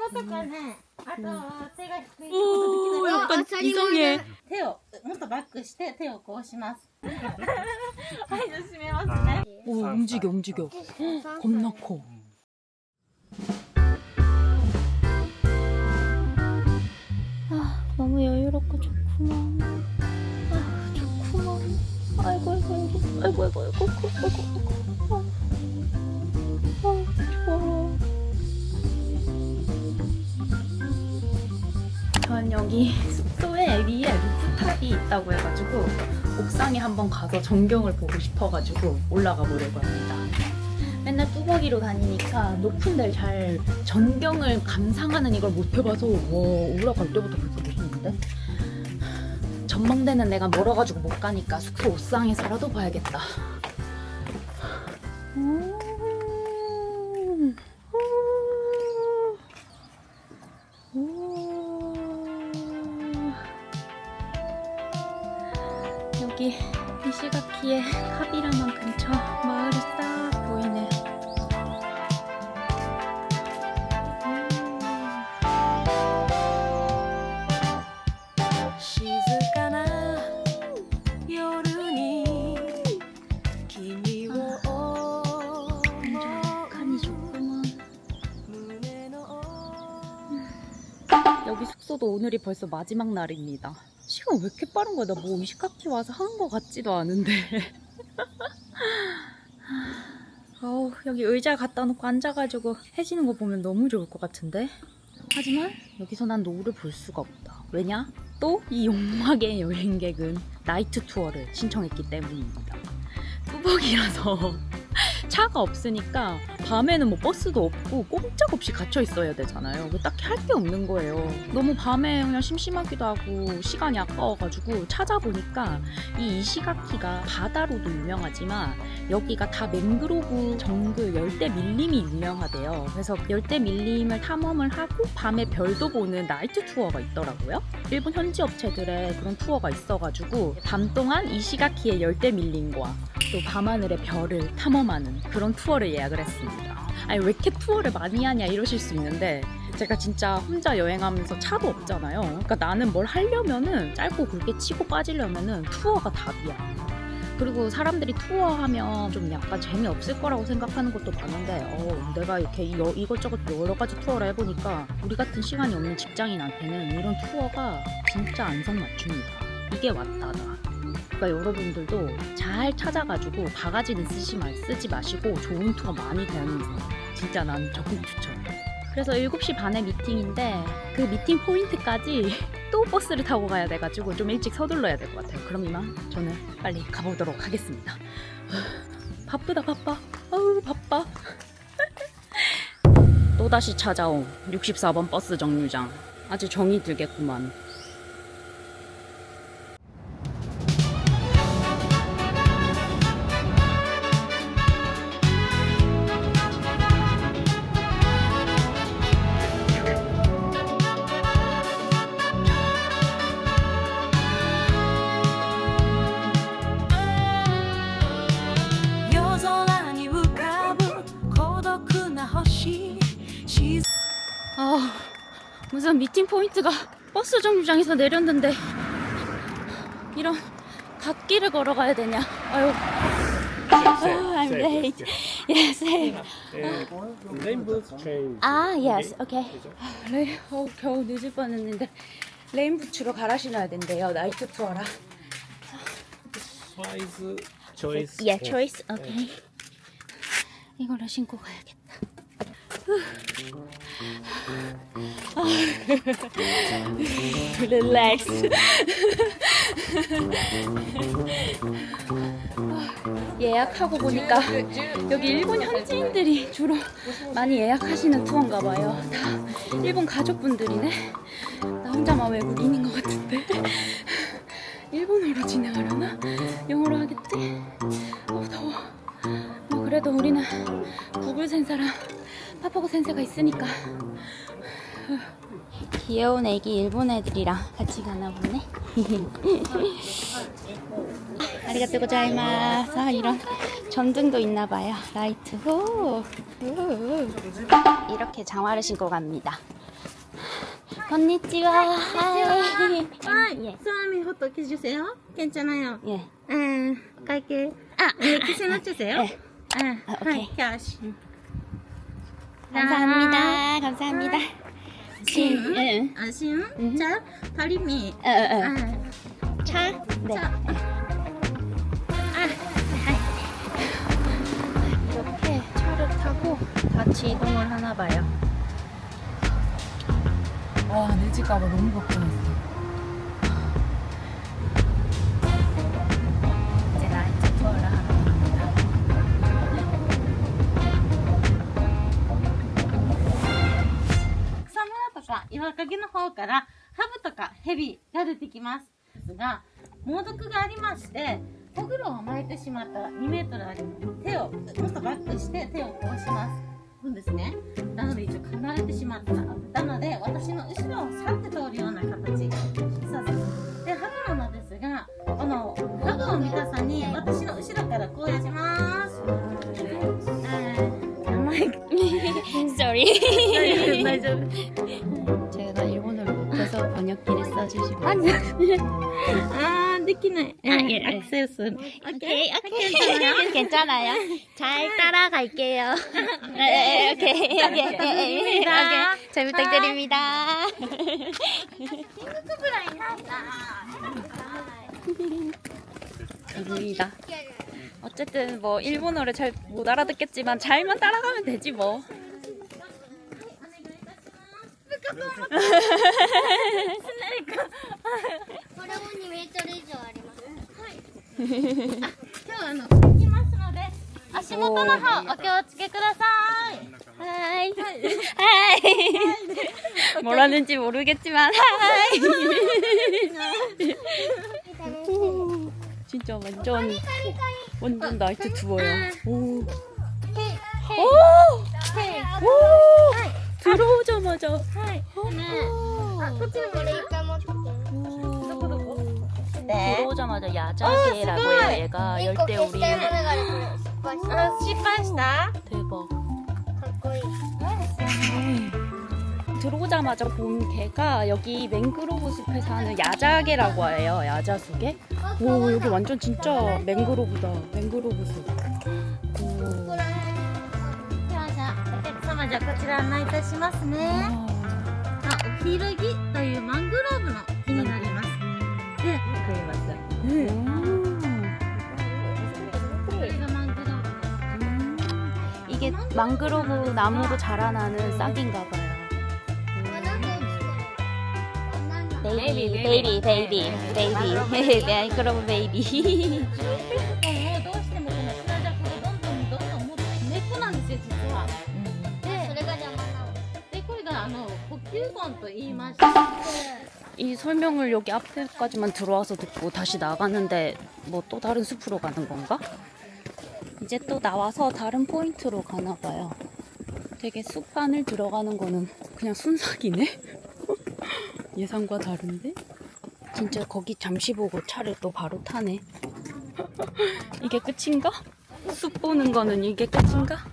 とかね、あと手が低い 오, 약간 이상해. 手をもっとバックして手をこうします。はい、じゃあ閉めますね。 오, 움직여, 움직여. 헉, 겁나 커. 아, 너무 여유롭고 좋구만. 아, 좋구만. 아이고, 아이고, 아이고, 아이고, 아이고, 아이고, 아이고, 아이고. 여기 숙소에 위에 루프탑이 있다고 해가지고 옥상에 한번 가서 전경을 보고 싶어가지고 올라가 보려고 합니다. 맨날 뚜벅이로 다니니까 높은 데를 잘 전경을 감상하는 이걸 못 해봐서 와 올라갈 때부터 벌써 멋있는데? 전망대는 내가 멀어가지고 못 가니까 숙소 옥상에서라도 봐야겠다. 음. 음. 숙소도 오늘이 벌써 마지막 날입니다. 시간 왜 이렇게 빠른 거야? 나 뭐 이시카키 와서 한 거 같지도 않은데. 어우, 여기 의자 갖다 놓고 앉아가지고 해지는 거 보면 너무 좋을 것 같은데? 하지만 여기서 난 노을을 볼 수가 없다. 왜냐? 또이 용막의 여행객은 나이트 투어를 신청했기 때문입니다. 뚜벅이라서 차가 없으니까 밤에는 뭐 버스도 없고 꼼짝없이 갇혀 있어야 되잖아요. 뭐 딱히 할 게 없는 거예요. 너무 밤에 그냥 심심하기도 하고 시간이 아까워가지고 찾아보니까 이 이시가키가 바다로도 유명하지만 여기가 다 맹그로브 정글 열대 밀림이 유명하대요. 그래서 열대 밀림을 탐험을 하고 밤에 별도 보는 나이트 투어가 있더라고요. 일본 현지 업체들의 그런 투어가 있어가지고 밤 동안 이시가키의 열대 밀림과 또 밤하늘의 별을 탐험하는 그런 투어를 예약을 했습니다. 아니 왜 이렇게 투어를 많이 하냐 이러실 수 있는데 제가 진짜 혼자 여행하면서 차도 없잖아요. 그러니까 나는 뭘 하려면은 짧고 굵게 치고 빠지려면은 투어가 답이야. 그리고 사람들이 투어하면 좀 약간 재미없을 거라고 생각하는 것도 많은데 어, 내가 이렇게 이- 여- 이것저것 여러 가지 투어를 해보니까 우리 같은 시간이 없는 직장인한테는 이런 투어가 진짜 안성맞춤이다. 이게 왔다 나. 그러니까 여러분들도 잘 찾아가지고 바가지는 쓰지, 마, 쓰지 마시고 좋은 투어 많이 다니세요. 진짜 난 적극 추천해. 그래서 7시 반에 미팅인데 그 미팅 포인트까지 또 버스를 타고 가야 돼가지고 좀 일찍 서둘러야 될 것 같아요. 그럼 이만 저는 빨리 가보도록 하겠습니다. 바쁘다 바빠. 아우 바빠. 또다시 찾아온 64번 버스 정류장. 아주 정이 들겠구만. 무슨 미팅 포인트가 버스 정류장에서 내렸는데 이런 갓길을 걸어가야 되냐? 아유, oh, I'm late. Yes, hey. 레인부츠 트레인 아, yes, okay. 레, 어, 겨우 늦을 뻔했는데 레인부츠로 갈아 신어야 된대요. 나이트 투어라. 사이즈 초이스 Yeah, choice. Okay. 이걸로 신고 가야겠다. 릴렉스. 예약하고 보니까 여기 일본 현지인들이 주로 많이 예약하시는 투어인가 봐요. 다 일본 가족분들이네. 나 혼자만 외국인인 것 같은데. 일본어로 진행하려나? 영어로 하겠지? 어 더워. 뭐 그래도 우리는 구글 센서랑 파파고 센세가 있으니까 귀여운 애기 일본 애들이랑 같이 가나 보네 아리가또 고자이마스 아, 이런 전등도 있나 봐요 라이트 후 이렇게 장화를 신고 갑니다 건니치와 하이 수아미 호떡해 주세요 괜찮아요 예 음, 갈게 아, 이렇게 신어주세요 네. 아, 오케이. 캐시. 감사합니다. 감사합니다. 신, 응. 아, 신, 음. 자, 다리미. 어, 어, 어. 아, 차? 네. 자, 이렇게 차를 타고 같이 이동을 하나 봐요. 와, 내 집 가봐 너무 걱정했어. 岩陰の方からハブとかヘビが出てきます。ですが、猛毒がありまして、ホグロを巻いてしまったら2メートルあるので手をもっとバックして手をこうします。そうですね。なので一応噛まれてしまったらなので私の後ろを去って通るような形。そうそうで、ハブなのですが、このハブを見たさに私の後ろからこうやします。えー、名前 Sorry. 大丈夫。 번역기를 써주시고. 아, 아 느끼네. 예, 아, 예, 액세스. 오케이, 오케이. 괜찮아요. 괜찮아요. 잘 따라갈게요. 네, 오케이, 오케이, 오케이, 오케이. 잘 부탁드립니다. 감사합니다. 어쨌든 뭐 일본어를 잘 못 알아듣겠지만 잘만 따라가면 되지 뭐. 今日あの、行きますので、足元の方お気をつけください。 하이. 하이. 뭐라는지 모르겠지만 하이. 진짜 완전 완전 나이트 투어야. 오. 오. 오. 들어오자마자. はい。あ、こっちにもこれ一回持って。 들어오자마자 야자개라고 해요. 얘가 一個 열대 消したい 우리 ものがあるから失敗した。かあ、失敗した。 대박. っこいい。 들어오자마자 본 개가 여기 맹그로브 숲에 사는 야자개라고 해요. 야자수개. 오 여기 완전 진짜 맹그로브다. 맹그로브 숲. 오. ではじゃあ、お客様じゃあこちら案内いたしますね。 와. あ、おひるぎというマングローブの 이게 망그로브 나무로 자라나는 싹인가 봐요. なんで落ちてるなんだ 베이비, 베이비, 베이비, 베이비. 망그로브 베이비. もうどうしてもこのプラジャクがどんどんどんどんもっと根っこなんですよ実は。それが邪魔なの。でこれがあの呼吸根と言いまして。 이 설명을 여기 앞에까지만 들어와서 듣고 다시 나가는데 뭐 또 다른 숲으로 가는 건가? 이제 또 나와서 다른 포인트로 가나 봐요. 되게 숲 안을 들어가는 거는 그냥 순삭이네? 예상과 다른데? 진짜 거기 잠시 보고 차를 또 바로 타네. 이게 끝인가? 숲 보는 거는 이게 끝인가?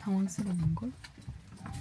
당황스러운걸?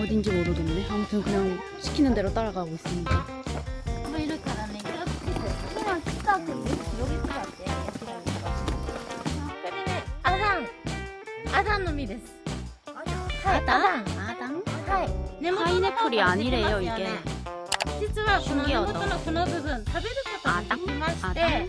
어딘지 모르겠네. 아무튼 그냥 시키는 대로 따라가고 있습니다. もういるからね、気をつけて。今近くに呼びかかって。これね、アダン。アダンの実です。はい、アダン。 아당? はい。根元の方 파인애플이 が 아니래요 出てますよ 이게. ね実はこの根 신기하다 元のこの部分食べることができまし 아당? て、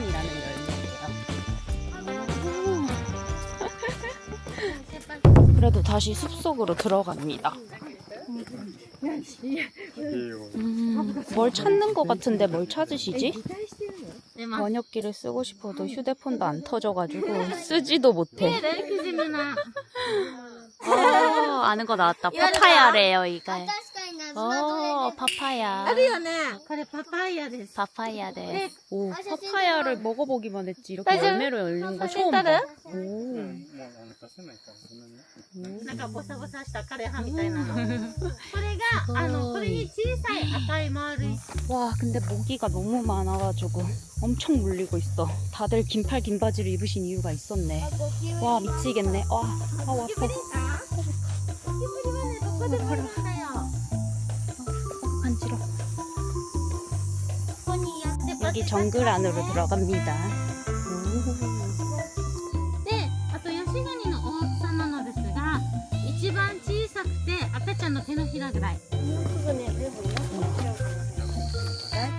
그래도 다시 숲속으로 들어갑니다. 음, 뭘 찾는 것 같은데 뭘 찾으시지? 번역기를 쓰고 싶어도 휴대폰도 안 터져가지고 쓰지도 못해. 어, 아는 거 나왔다. 파파야래요, 이거. 確かにな、 어, 파파야. これパパイヤです。 파파야 돼. 네. 오, 아, 사진 파파야를 먹어보기만 했지. 이렇게 사진? 열매로 열린 거 처음 사진 봐. 따르? 오. なんかボサボサした枯葉みたいなの。これが、あの、これに小さい赤い丸い。 와, 근데 모기가 너무 많아가지고 엄청 물리고 있어. 다들 긴팔 긴 바지를 입으신 이유가 있었네. 와, 미치겠네. 와, 아우, ゴキブ 아파. リさんゴキブリはね、どこでもいるんだよ。 간지러워. 여기 정글 안으로 들어갑니다.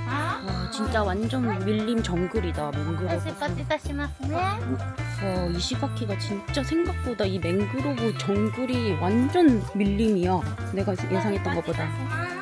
와 진짜 완전 밀림 정글이다 맹그로브. 와 이시가키가 진짜 생각보다 이 맹그로브 정글이 완전 밀림이야. 내가 예상했던 것보다.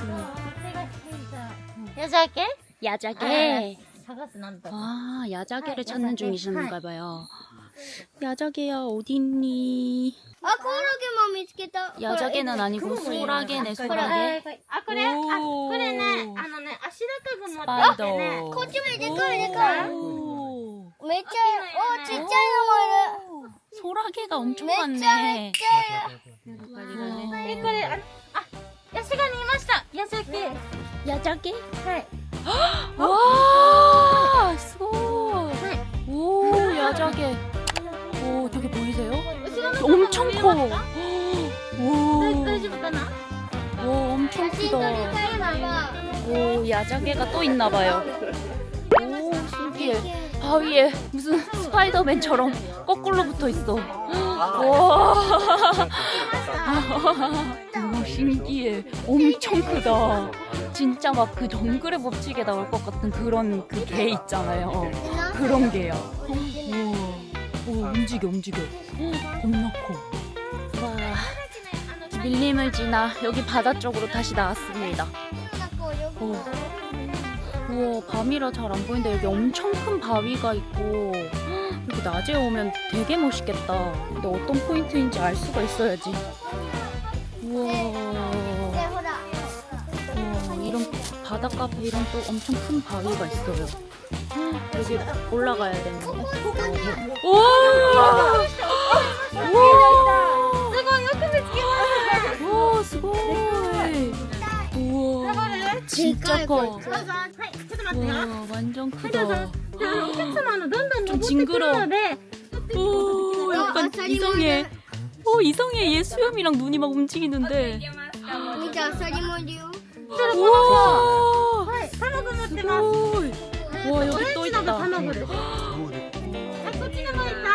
あの、手がついた。ヤジャケ 야자게. 探すなんだ。 아, 야자게를 하이, 찾는 야자게. 중이신가 봐요. 야자게야 어딨니? あ、コオロギも見つけた。 야자게는 아니고 소라게네 これ、 소라게. あ、これ、あ、おーこれね、あのね、足高く持って 스파이더. てね。こっちもでかいでかい。 오. めっちゃ、お、ちっちゃいのも 소라게가 いる。 엄청 めっちゃめっ 많네. ちゃいる。 え、これ、あ、あ、ヤシガニいました。 여섯 개. 여덟 개. 네. 와, 수고. 오, 야자게. 오, 되게 보이세요? 엄청 커. 오, 오, 엄청 크다. 오, 야자개가 또 있나 봐요. 오, 신기해. 바위에 무슨 스파이더맨처럼 거꾸로 붙어 있어. 아. 와. 오, 신기해. 엄청 크다. 진짜 막 그 정글의 법칙에 나올 것 같은 그런 그 개 있잖아요. 그런 개야. 우와. 오, 움직여, 움직여. 헉, 겁나 커. 와. 밀림을 지나 여기 바다 쪽으로 다시 나왔습니다. 오. 우와 밤이라 잘 안 보이는데 여기 엄청 큰 바위가 있고 헉, 여기 낮에 오면 되게 멋있겠다. 근데 어떤 포인트인지 알 수가 있어야지. 이런 바다 카페 이런 또 엄청 큰 바위가 있어요. 헉, 여기 올라가야 되는데. 우와. 우와. すごい、よく見つけましたね。 우와, 스고이. 우와. 진짜 커. どうぞ。はい、ちょっと待ってよ。 와, 완전 はい、どう 크다. ぞ。じゃあ、お客様のどんどん登ってくる 징그러워. ので、 오, 약간 아, 이상해. 어, 이상해. 얘 수염이랑 눈이 막 움직이는데. 見た、アサリもいるよ。 우와. はい卵持ってます。すごい。こっちのもいた。